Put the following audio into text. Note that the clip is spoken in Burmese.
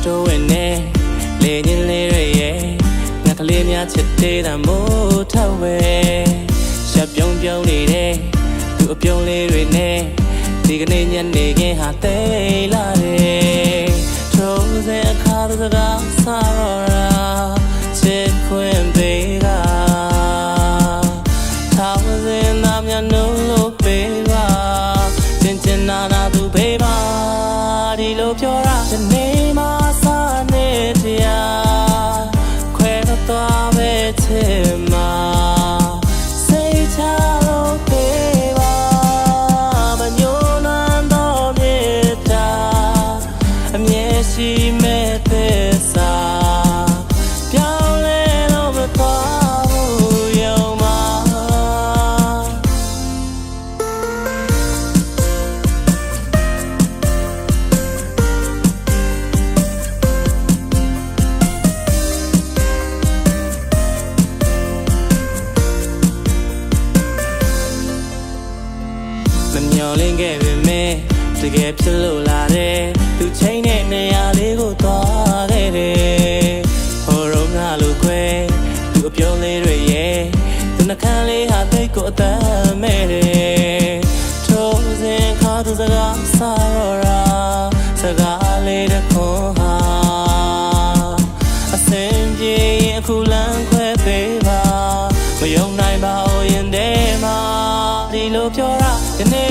နဲ့တိုးဝင်နေလေညင်းလေးတွေရဲ့ငါကလေးများချစ်သေးတာမို့ထဝဲရှက်ပြုံးပြုံးနေတဲ့သူအပြုံးလေးတွေနဲ့ဒီကနေ့ညနေခင်းဟာသိလာတယ်ထိုးစင်အခါတစကားဆာရော အမြဲရှိမဲ့သစ္စာပြောင်းလဲလို့မသွားဘူးယုံမှာမမျော်လင့်ခဲ့ပေမဲ့တကယ်ဖြစ်လို့လာ တမ်းမဲ့တယ်ထိုးစဉ်ခါသူစကားဆာရောရာစကားလေးတစ်ခွန်ဟာအစင်ပြေရင်အခုလမ်းခွဲပေးပါမယုံနိုင်ပါ Oh ရင်ထဲမှာဒီလိုပြောတာဒီနေ့